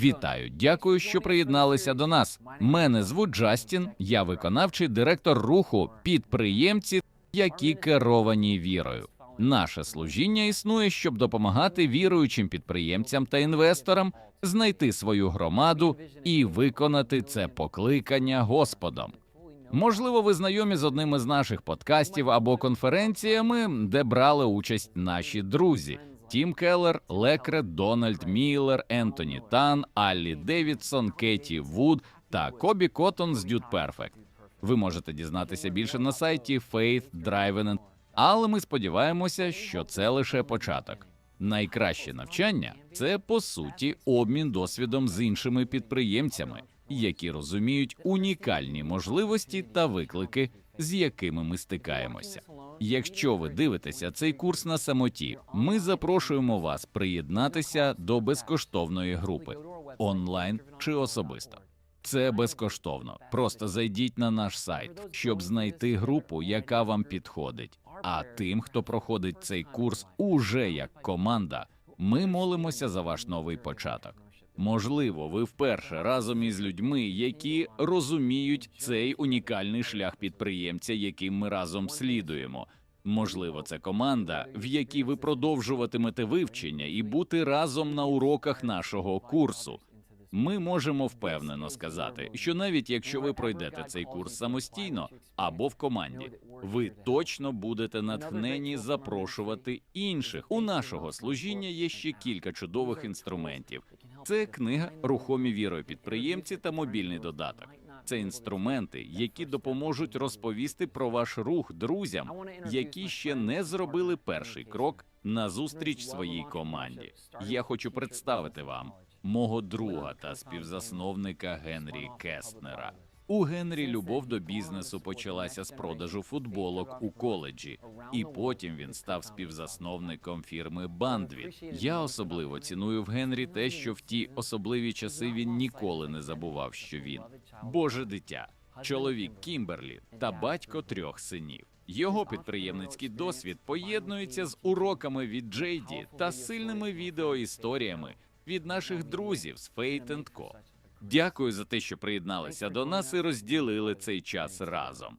Вітаю, дякую, що приєдналися до нас. Мене звуть Джастін. Я виконавчий директор руху підприємці, які керовані вірою. Наше служіння існує, щоб допомагати віруючим підприємцям та інвесторам знайти свою громаду і виконати це покликання Господом. Можливо, ви знайомі з одним із наших подкастів або конференціями, де брали участь наші друзі: Тім Келлер, Лекрет, Дональд Міллер, Ентоні Тан, Аллі Девідсон, Кеті Вуд та Кобі Коттон з Dude Perfect. Ви можете дізнатися більше на сайті Faith Driven, але ми сподіваємося, що це лише початок. Найкраще навчання це по суті обмін досвідом з іншими підприємцями, які розуміють унікальні можливості та виклики, з якими ми стикаємося. Якщо ви дивитеся цей курс на самоті, ми запрошуємо вас приєднатися до безкоштовної групи онлайн чи особисто. Це безкоштовно. Просто зайдіть на наш сайт, щоб знайти групу, яка вам підходить. А тим, хто проходить цей курс уже як команда, ми молимося за ваш новий початок. Можливо, ви вперше разом із людьми, які розуміють цей унікальний шлях підприємця, яким ми разом слідуємо. Можливо, це команда, в якій ви продовжуватимете вивчення і бути разом на уроках нашого курсу. Ми можемо впевнено сказати, що навіть якщо ви пройдете цей курс самостійно або в команді, ви точно будете натхнені запрошувати інших. У нашого служіння є ще кілька чудових інструментів. Це книга Рухомі вірою підприємці та мобільний додаток. Це інструменти, які допоможуть розповісти про ваш рух друзям, які ще не зробили перший крок назустріч своїй команді. Я хочу представити вам мого друга та співзасновника Генрі Кестнера. У Генрі любов до бізнесу почалася з продажу футболок у коледжі, і потім він став співзасновником фірми Бандвіт. Я особливо ціную в Генрі те, що в ті особливі часи він ніколи не забував, що він Боже дитя, чоловік Кімберлі та батько трьох синів. Його підприємницький досвід поєднується з уроками від Джейді та сильними відеоісторіями від наших друзів з Fate Co. Дякую за те, що приєдналися до нас і розділили цей час разом.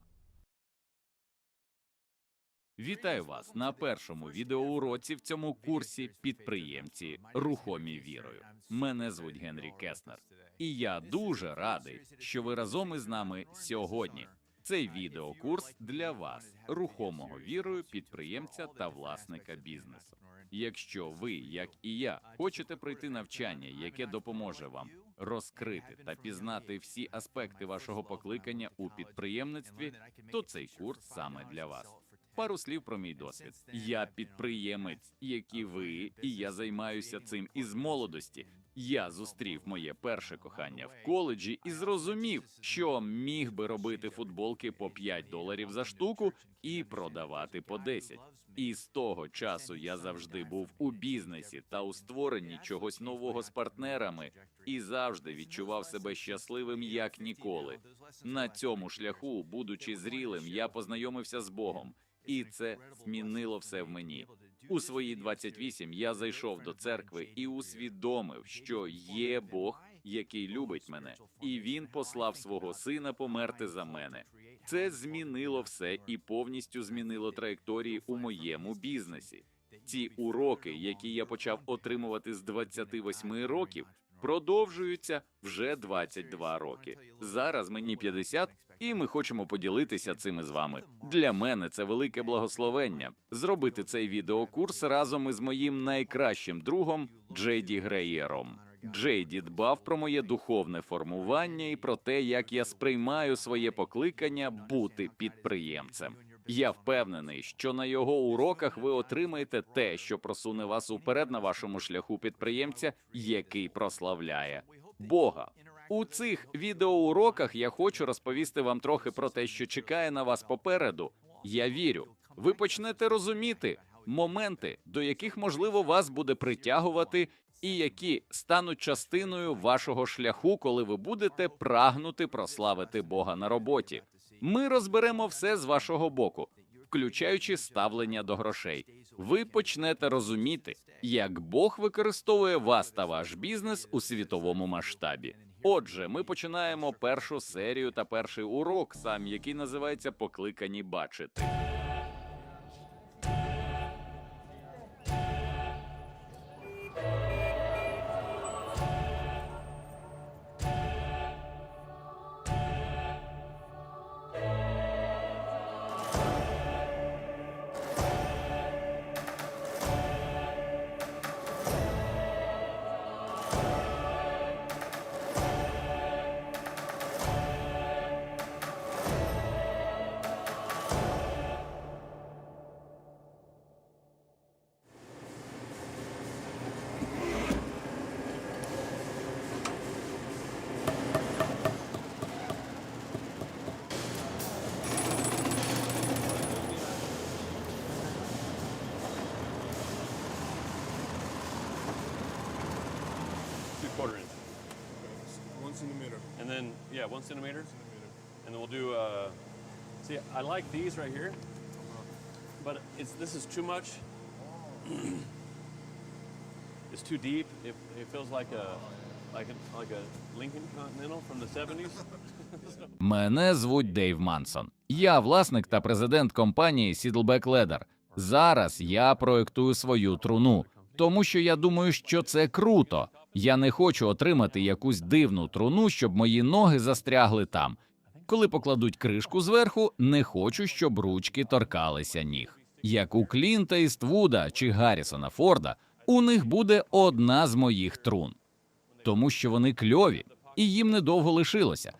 Вітаю вас на першому відеоуроці в цьому курсі підприємці рухомі вірою. Мене звуть Генрі Кеснер, і я дуже радий, що ви разом із нами сьогодні. Цей відеокурс для вас, рухомого вірою підприємця та власника бізнесу. Якщо ви, як і я, хочете пройти навчання, яке допоможе вам розкрити та пізнати всі аспекти вашого покликання у підприємництві, то цей курс саме для вас. Пару слів про мій досвід. Я підприємець, як і ви, і я займаюся цим із молодості. Я зустрів моє перше кохання в коледжі і зрозумів, що міг би робити футболки по 5 доларів за штуку і продавати по 10. І з того часу я завжди був у бізнесі та у створенні чогось нового з партнерами і завжди відчував себе щасливим як ніколи. На цьому шляху, будучи зрілим, я познайомився з Богом, і це змінило все в мені. У свої 28 я зайшов до церкви і усвідомив, що є Бог, який любить мене, і він послав свого сина померти за мене. Це змінило все і повністю змінило траєкторії у моєму бізнесі. Ці уроки, які я почав отримувати з 28 років, продовжуються вже 22 роки. Зараз мені 50, і ми хочемо поділитися цим із вами. Для мене це велике благословення зробити цей відеокурс разом із моїм найкращим другом Джейді Греєром. Джейді дбав про моє духовне формування і про те, як я сприймаю своє покликання бути підприємцем. Я впевнений, що на його уроках ви отримаєте те, що просуне вас уперед на вашому шляху підприємця, який прославляє Бога. У цих відеоуроках я хочу розповісти вам трохи про те, що чекає на вас попереду. Я вірю, ви почнете розуміти моменти, до яких можливо вас буде притягувати, і які стануть частиною вашого шляху, коли ви будете прагнути прославити Бога на роботі. Ми розберемо все з вашого боку. включаючи ставлення до грошей. Ви почнете розуміти, як Бог використовує вас та ваш бізнес у світовому масштабі. Отже, ми починаємо першу серію та перший урок, сам який називається Покликані бачити. Quarter inch, Okay. One centimeter. and then yeah, one centimeter, One centimeter. and then we'll do. Uh, see, I like these right here, uh -huh. but it's this is too much. Oh. it's too deep. It, it feels like a like a like a Lincoln Continental from the '70s. Мене звуть Дейв Мансон. Я власник та президент компанії Saddleback Leather. Зараз я проектую свою труну, тому що я думаю, що це круто. Я не хочу отримати якусь дивну труну, щоб мої ноги застрягли там. Коли покладуть кришку зверху, не хочу, щоб ручки торкалися ніг. Як у Клінта Іствуда чи Гаррісона Форда, у них буде одна з моїх трун, тому що вони кльові, і їм недовго лишилося.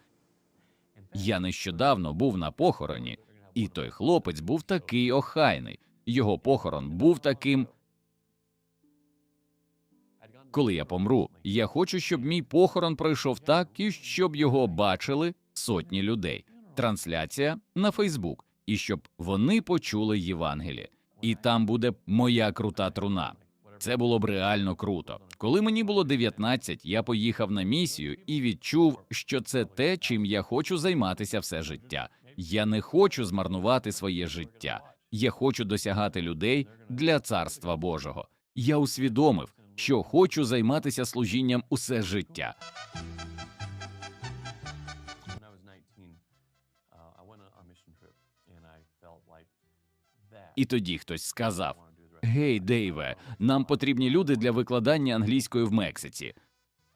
Я нещодавно був на похороні, і той хлопець був такий охайний. Його похорон був таким. Коли я помру, я хочу, щоб мій похорон пройшов так, і щоб його бачили сотні людей. Трансляція на Фейсбук, і щоб вони почули Євангеліє. І там буде моя крута труна. Це було б реально круто. Коли мені було 19, я поїхав на місію і відчув, що це те, чим я хочу займатися все життя. Я не хочу змарнувати своє життя. Я хочу досягати людей для царства Божого. Я усвідомив, що хочу займатися служінням усе життя. when I was 19, uh. І тоді хтось сказав: Гей. Дейве, нам потрібні люди для викладання англійської в Мексиці.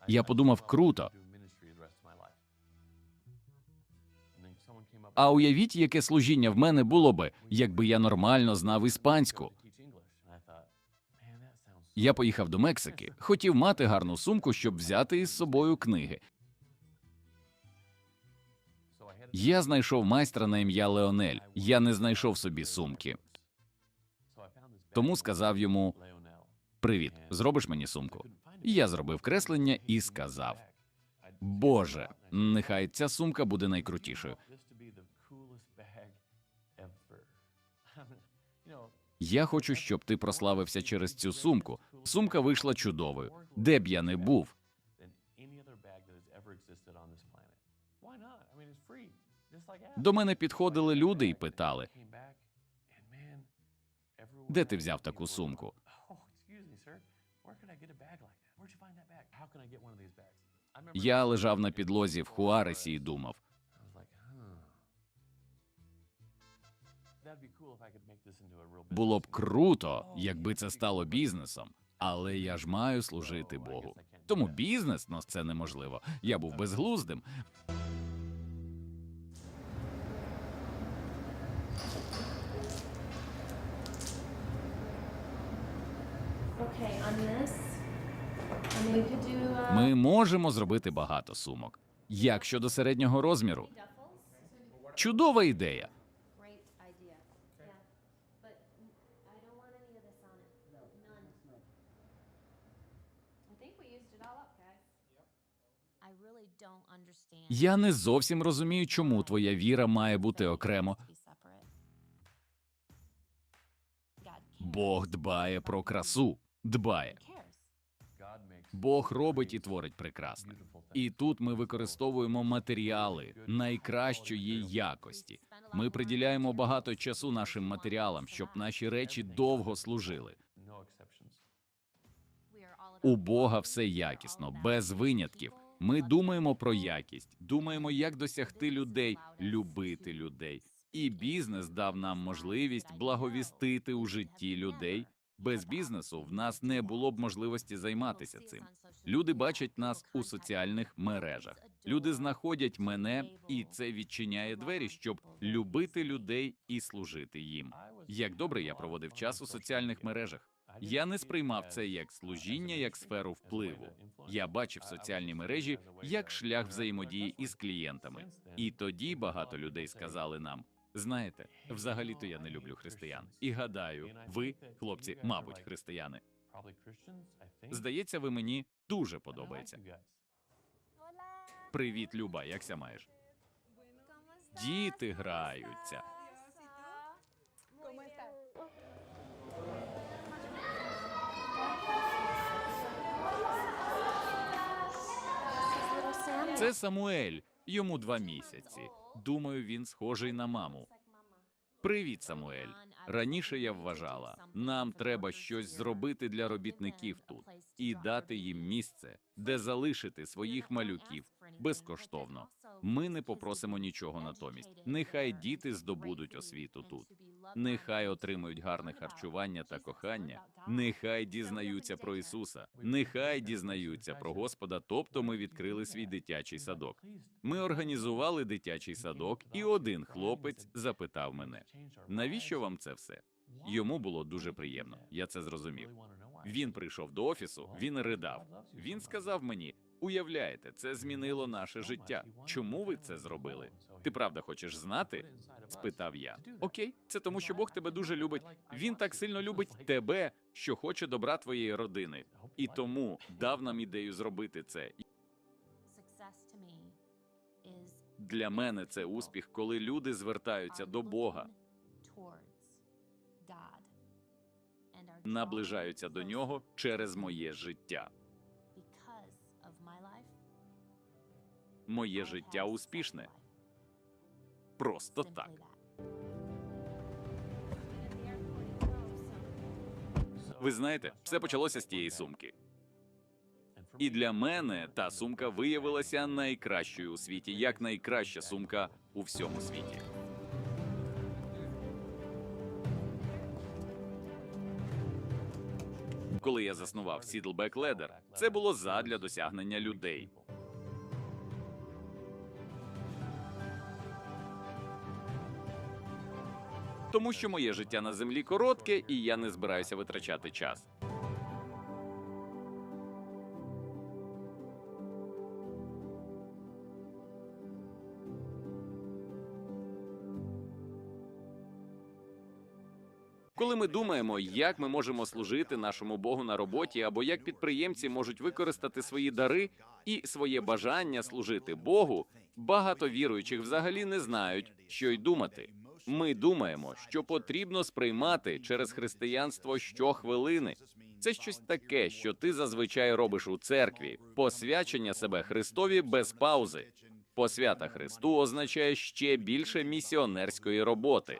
Я подумав, круто. А уявіть, яке служіння в мене було би, якби я нормально знав іспанську. Я поїхав до Мексики, хотів мати гарну сумку, щоб взяти із собою книги. Я знайшов майстра на ім'я Леонель. Я не знайшов собі сумки, тому сказав йому: Привіт, зробиш мені сумку. Я зробив креслення і сказав: Боже, нехай ця сумка буде найкрутішою. Я хочу, щоб ти прославився через цю сумку. Сумка вийшла чудовою. Де б я не був, до мене підходили люди і питали: Де ти взяв таку сумку? Oh, Я лежав на підлозі в Хуаресі і думав: було б круто, якби це стало бізнесом. Але я ж маю служити Богу. Тому бізнес ну, це неможливо. Я був безглуздим. Uh, Ми можемо зробити багато сумок. Як щодо середнього розміру? Чудова ідея. Я не зовсім розумію, чому твоя віра має бути окремо. Бог дбає про красу, дбає. Бог робить і творить прекрасне. І тут ми використовуємо матеріали найкращої якості. Ми приділяємо багато часу нашим матеріалам, щоб наші речі довго служили. У Бога все якісно, без винятків. Ми думаємо про якість, думаємо, як досягти людей, любити людей. І бізнес дав нам можливість благовістити у житті людей. Без бізнесу в нас не було б можливості займатися цим. Люди бачать нас у соціальних мережах. Люди знаходять мене, і це відчиняє двері, щоб любити людей і служити їм. Як добре я проводив час у соціальних мережах. Я не сприймав це як служіння, як сферу впливу. Я бачив соціальні мережі як шлях взаємодії із клієнтами. І тоді багато людей сказали нам: знаєте, взагалі-то я не люблю християн. І гадаю, ви, хлопці, мабуть, християни. Здається, ви мені дуже подобається. Привіт, Люба, якся маєш? Діти граються. Це Самуель. Йому два місяці. Думаю, він схожий на маму. Привіт, Самуель. Раніше я вважала, нам треба щось зробити для робітників тут і дати їм місце, де залишити своїх малюків безкоштовно. Ми не попросимо нічого натомість. Нехай діти здобудуть освіту тут. Нехай отримують гарне харчування та кохання. Нехай дізнаються про Ісуса. Нехай дізнаються про Господа. Тобто ми відкрили свій дитячий садок. Ми організували дитячий садок, і один хлопець запитав мене: навіщо вам це все? Йому було дуже приємно. Я це зрозумів. Він прийшов до офісу, він ридав. Він сказав мені: уявляєте, це змінило наше життя. Чому ви це зробили? Ти правда хочеш знати? спитав я. Окей, це тому, що Бог тебе дуже любить. Він так сильно любить тебе, що хоче добра твоєї родини, і тому дав нам ідею зробити це. Для мене це успіх, коли люди звертаються до Бога, наближаються до нього через моє життя. Моє життя успішне. Просто так. Ви знаєте, все почалося з тієї сумки. І для мене та сумка виявилася найкращою у світі, як найкраща сумка у всьому світі. Коли я заснував Saddleback Leather, це було задля досягнення людей. Тому що моє життя на землі коротке, і я не збираюся витрачати час. Коли ми думаємо, як ми можемо служити нашому Богу на роботі, або як підприємці можуть використати свої дари і своє бажання служити Богу, багато віруючих взагалі не знають, що й думати. Ми думаємо, що потрібно сприймати через християнство щохвилини. Це щось таке, що ти зазвичай робиш у церкві, посвячення себе Христові без паузи. Посвята Христу означає ще більше місіонерської роботи.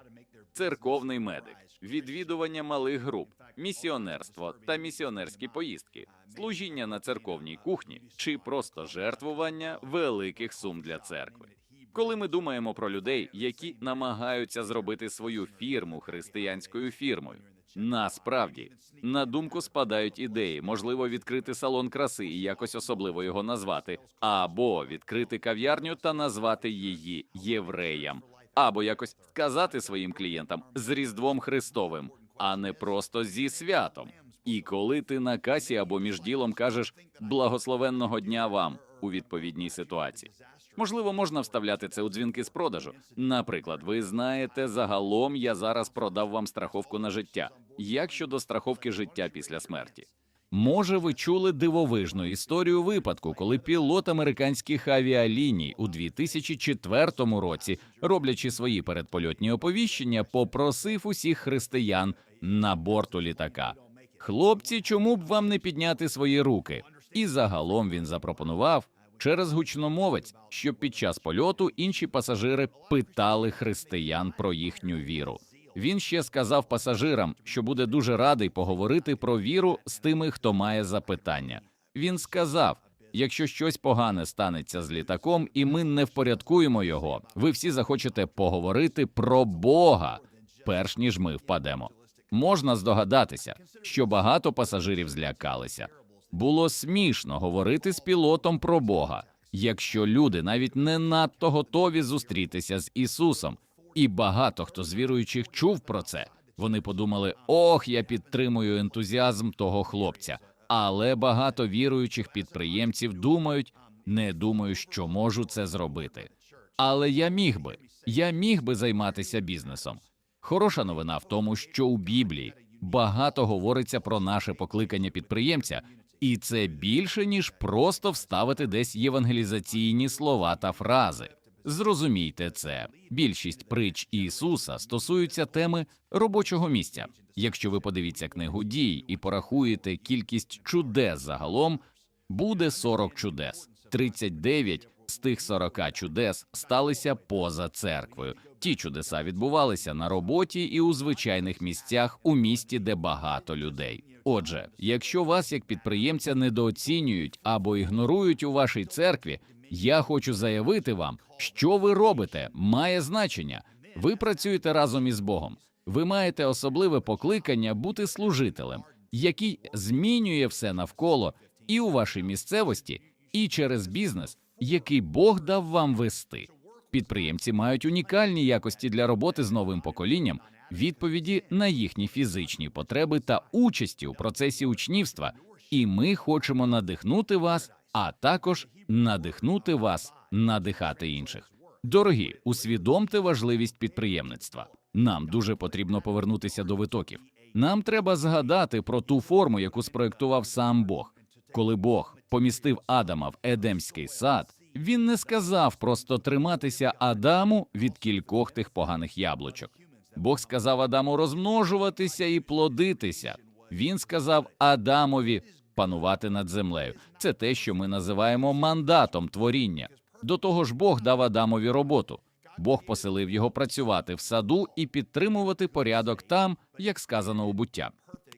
Церковний медик, відвідування малих груп, місіонерство та місіонерські поїздки, служіння на церковній кухні чи просто жертвування великих сум для церкви. Коли ми думаємо про людей, які намагаються зробити свою фірму християнською фірмою, насправді на думку спадають ідеї, можливо, відкрити салон краси і якось особливо його назвати, або відкрити кав'ярню та назвати її євреям, або якось сказати своїм клієнтам з Різдвом Христовим, а не просто зі святом. І коли ти на касі або між ділом кажеш благословенного дня вам у відповідній ситуації. Можливо, можна вставляти це у дзвінки з продажу. Наприклад, ви знаєте, загалом я зараз продав вам страховку на життя. Як щодо страховки життя після смерті? Може, ви чули дивовижну історію випадку, коли пілот американських авіаліній у 2004 році, роблячи свої передпольотні оповіщення, попросив усіх християн на борту літака. Хлопці, чому б вам не підняти свої руки? І загалом він запропонував через гучномовець, щоб під час польоту інші пасажири питали християн про їхню віру. Він ще сказав пасажирам, що буде дуже радий поговорити про віру з тими, хто має запитання. Він сказав: якщо щось погане станеться з літаком, і ми не впорядкуємо його, ви всі захочете поговорити про Бога, перш ніж ми впадемо. Можна здогадатися, що багато пасажирів злякалися. Було смішно говорити з пілотом про Бога, якщо люди навіть не надто готові зустрітися з Ісусом. І багато хто з віруючих чув про це. Вони подумали: ох, я підтримую ентузіазм того хлопця. Але багато віруючих підприємців думають, не думаю, що можу це зробити. Але я міг би, я міг би займатися бізнесом. Хороша новина в тому, що у Біблії багато говориться про наше покликання підприємця, і це більше ніж просто вставити десь євангелізаційні слова та фрази. Зрозумійте це. Більшість притч Ісуса стосуються теми робочого місця. Якщо ви подивіться книгу дій і порахуєте кількість чудес загалом, буде 40 чудес. 39 з тих 40 чудес сталися поза церквою. Ті чудеса відбувалися на роботі і у звичайних місцях у місті, де багато людей. Отже, якщо вас як підприємця недооцінюють або ігнорують у вашій церкві, я хочу заявити вам, що ви робите, має значення. Ви працюєте разом із Богом. Ви маєте особливе покликання бути служителем, який змінює все навколо і у вашій місцевості, і через бізнес, який Бог дав вам вести. Підприємці мають унікальні якості для роботи з новим поколінням, відповіді на їхні фізичні потреби та участі у процесі учнівства. І ми хочемо надихнути вас, а також надихнути вас надихати інших. Дорогі, усвідомте важливість підприємництва. Нам дуже потрібно повернутися до витоків. Нам треба згадати про ту форму, яку спроектував сам Бог. Коли Бог помістив Адама в Едемський сад, він не сказав просто триматися Адаму від кількох тих поганих яблучок. Бог сказав Адаму розмножуватися і плодитися. Він сказав Адамові панувати над землею. Це те, що ми називаємо мандатом творіння. До того ж, Бог дав Адамові роботу. Бог поселив його працювати в саду і підтримувати порядок там, як сказано у буття.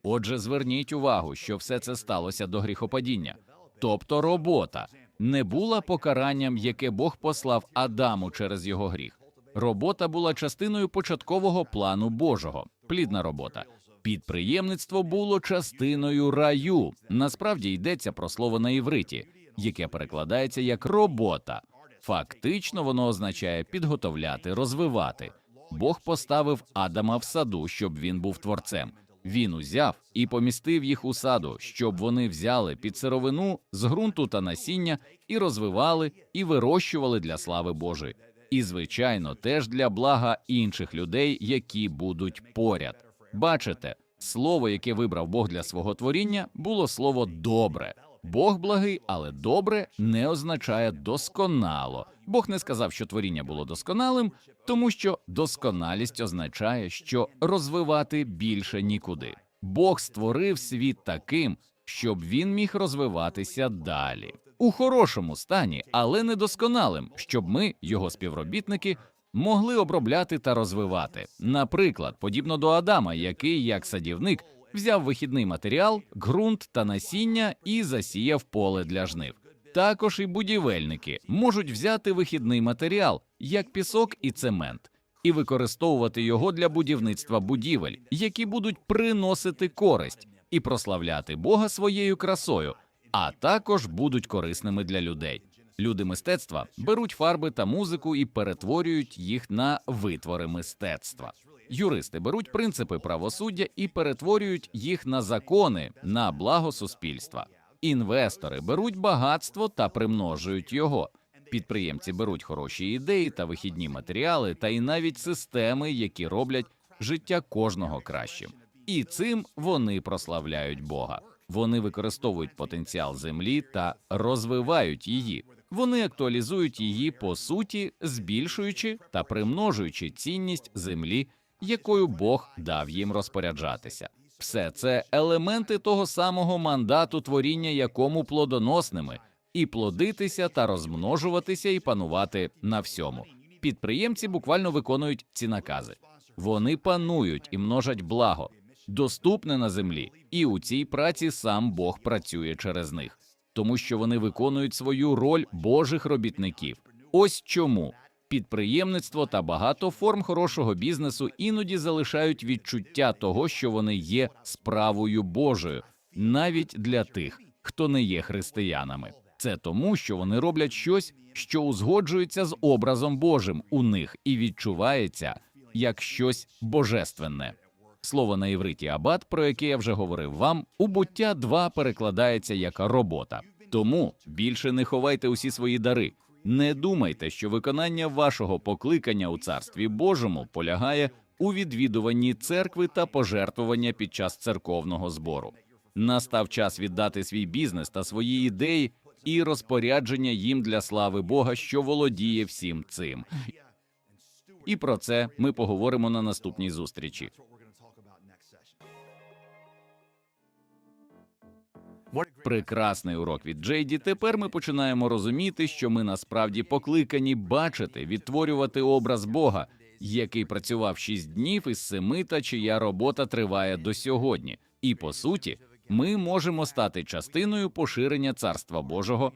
Отже, зверніть увагу, що все це сталося до гріхопадіння, тобто робота не була покаранням, яке Бог послав Адаму через його гріх. Робота була частиною початкового плану Божого, плідна робота. Підприємництво було частиною раю. Насправді йдеться про слово на івриті, яке перекладається як робота. Фактично, воно означає підготовляти, розвивати. Бог поставив Адама в саду, щоб він був творцем. Він узяв і помістив їх у саду, щоб вони взяли під сировину з ґрунту та насіння і розвивали і вирощували для слави Божої. І, звичайно, теж для блага інших людей, які будуть поряд. Бачите, слово, яке вибрав Бог для свого творіння, було слово добре. Бог благий, але добре не означає досконало. Бог не сказав, що творіння було досконалим, тому що досконалість означає, що розвивати більше нікуди. Бог створив світ таким, щоб він міг розвиватися далі у хорошому стані, але недосконалим, щоб ми, його співробітники, могли обробляти та розвивати. Наприклад, подібно до Адама, який, як садівник, взяв вихідний матеріал, ґрунт та насіння і засіяв поле для жнив. Також і будівельники можуть взяти вихідний матеріал, як пісок і цемент, і використовувати його для будівництва будівель, які будуть приносити користь і прославляти Бога своєю красою, а також будуть корисними для людей. Люди мистецтва беруть фарби та музику і перетворюють їх на витвори мистецтва. Юристи беруть принципи правосуддя і перетворюють їх на закони на благо суспільства. Інвестори беруть багатство та примножують його. Підприємці беруть хороші ідеї та вихідні матеріали, та й навіть системи, які роблять життя кожного кращим. І цим вони прославляють Бога. Вони використовують потенціал землі та розвивають її. Вони актуалізують її по суті, збільшуючи та примножуючи цінність землі, якою Бог дав їм розпоряджатися. Все це елементи того самого мандату творіння, якому плодоносними, і плодитися та розмножуватися і панувати на всьому. Підприємці буквально виконують ці накази. Вони панують і множать благо, доступне на землі, і у цій праці сам Бог працює через них, тому що вони виконують свою роль Божих робітників. Ось чому підприємництво та багато форм хорошого бізнесу іноді залишають відчуття того, що вони є справою Божою, навіть для тих, хто не є християнами. Це тому, що вони роблять щось, що узгоджується з образом Божим у них і відчувається як щось божественне. Слово на івриті абат, про яке я вже говорив вам, у буття 2 перекладається як робота. Тому більше не ховайте усі свої дари. Не думайте, що виконання вашого покликання у царстві Божому полягає у відвідуванні церкви та пожертвування під час церковного збору. Настав час віддати свій бізнес та свої ідеї і розпорядження їм для слави Бога, що володіє всім цим. І про це ми поговоримо на наступній зустрічі. Прекрасний урок від Джейді. Тепер ми починаємо розуміти, що ми насправді покликані бачити, відтворювати образ Бога, який працював шість днів із семи, та чия робота триває до сьогодні. І по суті, ми можемо стати частиною поширення царства Божого.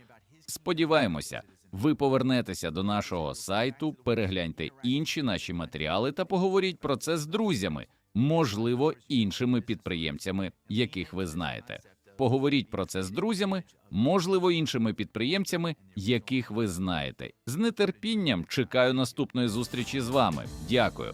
Сподіваємося, ви повернетеся до нашого сайту, перегляньте інші наші матеріали та поговоріть про це з друзями, можливо, іншими підприємцями, яких ви знаєте. Поговоріть про це з друзями, можливо, іншими підприємцями, яких ви знаєте. З нетерпінням чекаю наступної зустрічі з вами. Дякую.